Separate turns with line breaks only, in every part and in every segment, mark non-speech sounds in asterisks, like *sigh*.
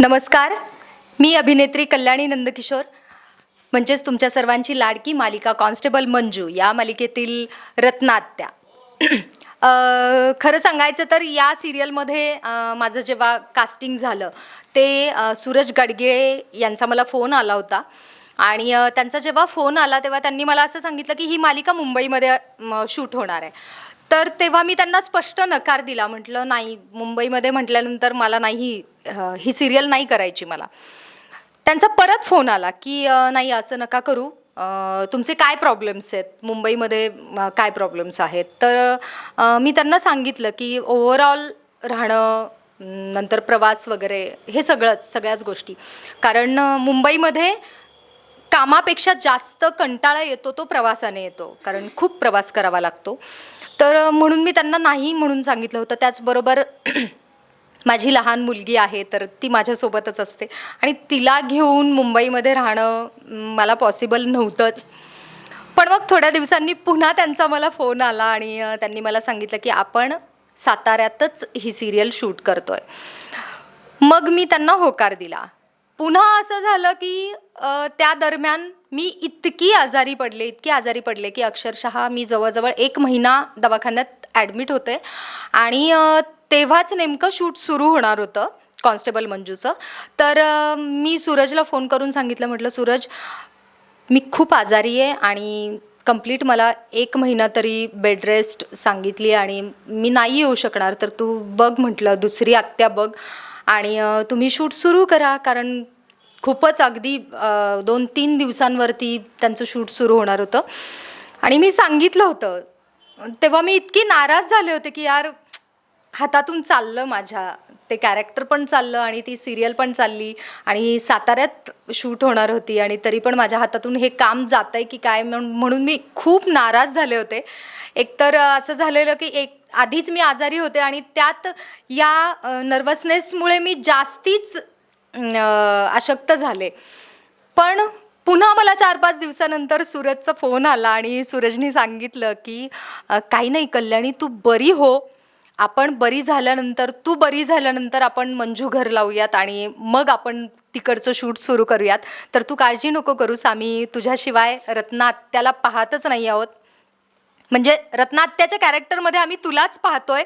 नमस्कार. मी अभिनेत्री कल्याणी नंदकिशोर. म्हणजेच तुमच्या सर्वांची लाडकी मालिका कॉन्स्टेबल मंजू या मालिकेतील रत्नात्या. खरं सांगायचं तर या सिरियलमध्ये माझं जेव्हा कास्टिंग झालं ते सूरज गाडगिळे यांचा मला फोन आला होता. आणि त्यांचा जेव्हा फोन आला तेव्हा त्यांनी मला असं सांगितलं की ही मालिका मुंबईमध्ये शूट होणार आहे. तर तेव्हा मी त्यांना स्पष्ट नकार दिला. म्हटलं नाही मुंबईमध्ये म्हटल्यानंतर मला नाही ही सिरियल नाही करायची मला. त्यांचा परत फोन आला की नाही असं नका करू. तुमचे काय प्रॉब्लेम्स आहेत? मुंबईमध्ये काय प्रॉब्लेम्स आहेत? तर मी त्यांना सांगितलं की ओव्हरऑल राहणं नंतर प्रवास वगैरे हे सगळंच सगळ्याच गोष्टी. कारण मुंबईमध्ये कामापेक्षा जास्त कंटाळा येतो तो प्रवासाने येतो. कारण खूप प्रवास करावा लागतो. तर म्हणून मी त्यांना नाही म्हणून सांगितलं होतं. त्याचबरोबर *clears throat* माझी लहान मुलगी आहे तर ती माझ्यासोबतच असते. आणि तिला घेऊन मुंबईमध्ये राहणं मला पॉसिबल नव्हतंच. पण मग थोड्या दिवसांनी पुन्हा त्यांचा मला फोन आला आणि त्यांनी मला सांगितलं की आपण साताऱ्यातच ही सिरियल शूट करतोय. मग मी त्यांना होकार दिला. पुन्हा असं झालं की अ, त्या दरम्यान मी इतकी आजारी पडले इतकी आजारी पडले की अक्षरशः मी जवळजवळ एक महिना दवाखान्यात ॲडमिट होते. आणि अ, तेव्हाच नेमकं शूट सुरू होणार होतं कॉन्स्टेबल मंजूचं. तर अ, मी सूरजला फोन करून सांगितलं म्हटलं सूरज मी खूप आजारी आहे आणि कंप्लीट मला एक महिना तरी बेड रेस्ट सांगितली आणि मी नाही येऊ शकणार तर तू बघ म्हटलं दुसरी आत्या बघ. आणि तुम्ही शूट सुरू करा कारण खूपच अगदी दोन तीन दिवसांवरती त्यांचं शूट सुरू होणार होतं. आणि मी सांगितलं होतं. तेव्हा मी इतकी नाराज झाले होते की यार हातातून चाललं माझ्या. ते कॅरेक्टर पण चाललं आणि ती सिरियल पण चालली आणि साताऱ्यात शूट होणार होती आणि तरी पण माझ्या हातातून हे काम जात आहे की काय म्हणून मी खूप नाराज झाले होते. एकतर असं झालेलं की एक आधीच मी आजारी होते आणि त्यात या नर्वसनेसमुळे मी जास्तीच अशक्त झाले. पण पुन्हा मला चार पाच दिवसानंतर सूरजचा फोन आला आणि सूरजनी सांगितलं की काही नाही कल्याणी तू बरी हो. आपण बरी झाल्यानंतर तू बरी झाल्यानंतर आपण मंजू घर लावूयात आणि मग आपण तिकडचं शूट सुरू करूयात. तर तू काळजी नको करूस आम्ही तुझ्याशिवाय रत्ना त्याला पाहतच नाही आहोत. म्हणजे रत्नात्याच्या कॅरेक्टरमध्ये आम्ही तुलाच पाहतोय.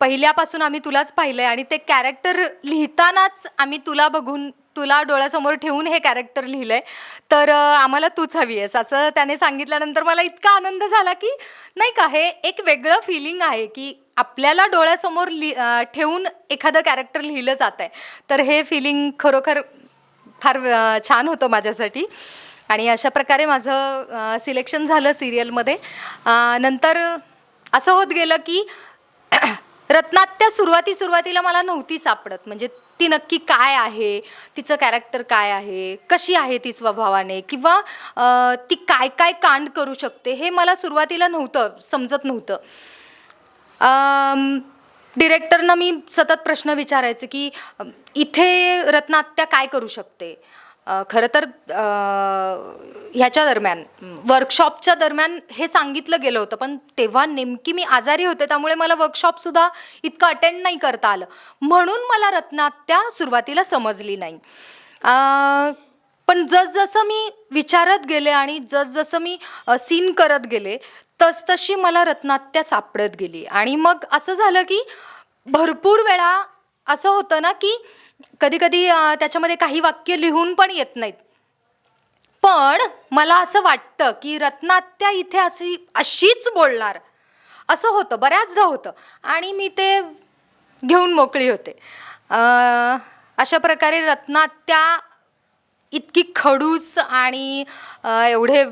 पहिल्यापासून आम्ही तुलाच पाहिलंय आणि ते कॅरेक्टर लिहितानाच आम्ही तुला बघून तुला डोळ्यासमोर ठेवून हे कॅरेक्टर लिहिलंय. तर आम्हाला तूच हवी आहेस. असं त्याने सांगितल्यानंतर मला इतका आनंद झाला की नाही का हे एक वेगळं फिलिंग आहे की आपल्याला डोळ्यासमोर लि ठेवून एखादं कॅरेक्टर लिहिलं जात आहे तर हे फिलिंग खरोखर फार छान होतं माझ्यासाठी. आणि अशा प्रकारे माझं सिलेक्शन झालं सिरियलमध्ये. नंतर असं होत गेलं की *clears throat* रत्नात्या सुरुवाती सुरुवातीला मला नव्हती सापडत. म्हणजे ती नक्की काय आहे? तिचं कॅरेक्टर काय आहे? कशी आहे ती स्वभावाने? किंवा ती काय काय कांड करू शकते? हे मला सुरुवातीला नव्हतं समजत नव्हतं. डिरेक्टरनं मी सतत प्रश्न विचारायचे की इथे रत्नात्या काय करू शकते? खरं तर ह्याच्या दरम्यान वर्कशॉपच्या दरम्यान हे सांगितलं गेलं होतं पण तेव्हा नेमकी मी आजारी होते त्यामुळे मला वर्कशॉपसुद्धा इतकं अटेंड नाही करता आलं. म्हणून मला रत्नात्या सुरुवातीला समजली नाही. पण जसजसं मी विचारत गेले आणि जसजसं मी सीन करत गेले तसतशी मला रत्नात्या सापडत गेली. आणि मग असं झालं की भरपूर वेळा असं होतं ना की कधी कधी त्याच्यामध्ये काही वाक्य लिहून पण येत नाहीत. पण मला असं वाटतं की रत्नात्या इथे अशी अशीच बोलणार. असं होतं बऱ्याचदा होतं. आणि मी ते घेऊन मोकळी होते. अशा प्रकारे रत्नात्या इतकी खडूस आणि एवढे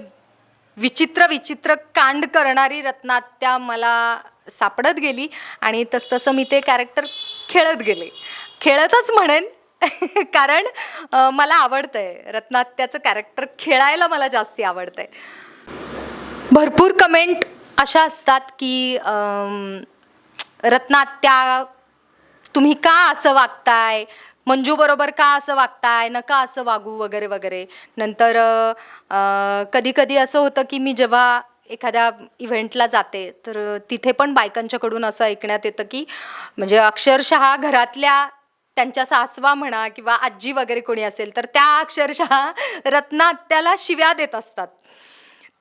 विचित्र विचित्र कांड करणारी रत्नात्या मला सापडत गेली. आणि तसतसं मी ते कॅरेक्टर खेळत गेले. खेळतच म्हणेन. *laughs* कारण मला आवडतंय. रत्नात्याचं कॅरेक्टर खेळायला मला जास्ती आवडतंय. भरपूर कमेंट अशा असतात की रत्नात्या तुम्ही का असं वागताय? मंजूबरोबर का असं वागताय? नका असं वागू वगैरे वगैरे. नंतर कधी कधी असं होतं की मी जेव्हा एखाद्या इव्हेंटला जाते तर तिथे पण बायकांच्याकडून असं ऐकण्यात येतं की म्हणजे अक्षरशः घरातल्या त्यांच्या सासवा म्हणा किंवा आजी वगैरे कोणी असेल तर त्या अक्षरशः रत्नात्याला शिव्या देत असतात.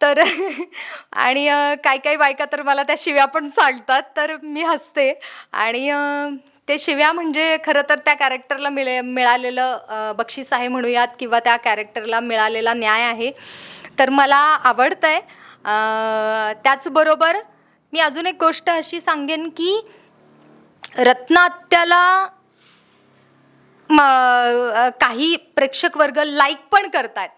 तर *laughs* आणि काही काही बायका तर मला त्या शिव्या पण सांगतात तर मी हसते. आणि ते शिव्या म्हणजे खरं तर त्या कॅरेक्टरला मिळे मिळालेलं बक्षीस आहे म्हणूयात किंवा त्या कॅरेक्टरला मिळालेला न्याय आहे. तर मला आवडतं आहे त्याचबरोबर मी अजून एक गोष्ट अशी सांगेन की रत्नात्याला काही प्रेक्षक वर्ग लाईक पण करतात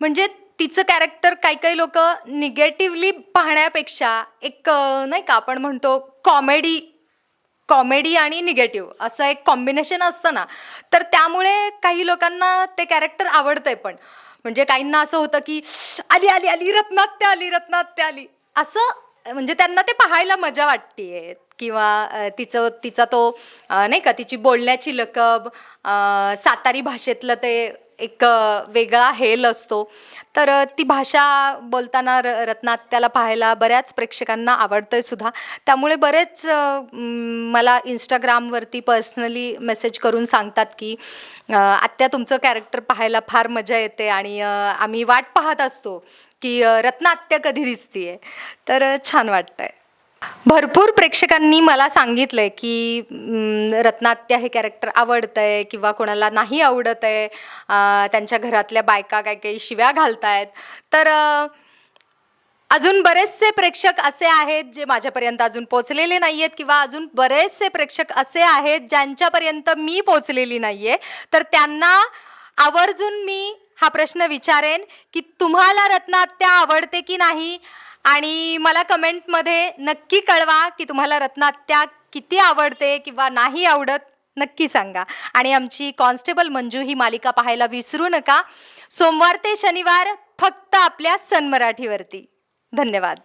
म्हणजे तिचं कॅरेक्टर काही काही लोक निगेटिव्हली पाहण्यापेक्षा एक नाही का आपण म्हणतो कॉमेडी कॉमेडी आणि निगेटिव्ह असं एक कॉम्बिनेशन असतं ना तर त्यामुळे काही लोकांना ते कॅरेक्टर आवडतंय पण. म्हणजे काहींना असं होतं की आली आली आली रत्नात्या आली रत्नात्या आली. असं म्हणजे त्यांना ते पाहायला मजा वाटते किंवा तिचं तिचा तो नाही का तिची बोलण्याची लकब सातारी भाषेतलं ते एक वेगळा हेल असतो. तर ती भाषा बोलताना र रत्नात्याला पाहायला बऱ्याच प्रेक्षकांना आवडतंय सुद्धा. त्यामुळे बरेच मला इंस्टाग्रामवरती पर्सनली मेसेज करून सांगतात की आत्या तुमचं कॅरेक्टर पाहायला फार मजा येते आणि आम्ही वाट पाहत असतो की रत्नात्या कधी दिसतीये. तर छान छान वाटतंय. भरपूर प्रेक्षकांनी मला सांगितलंय की रत्नात्या हे कॅरेक्टर आवडतंय किंवा कोणाला नाही आवडत आहे त्यांच्या घरातल्या बायका काही काही शिव्या घालतायत. तर अजून बरेचसे प्रेक्षक असे आहेत जे माझ्यापर्यंत अजून पोचलेले नाही आहेत किंवा अजून बरेचसे प्रेक्षक असे आहेत ज्यांच्यापर्यंत मी पोचलेली नाही आहे तर त्यांना आवर्जून मी हा प्रश्न विचारेन की तुम्हाला रत्नात्या आवडते की नाही? आणि मला कमेंटमध्ये नक्की कळवा की तुम्हाला रत्नात्या किती आवडते किंवा नाही आवडत नक्की सांगा. आणि आमची कॉन्स्टेबल मंजू ही मालिका पाहायला विसरू नका. सोमवार ते शनिवार फक्त आपल्या सन मराठीवरती. धन्यवाद.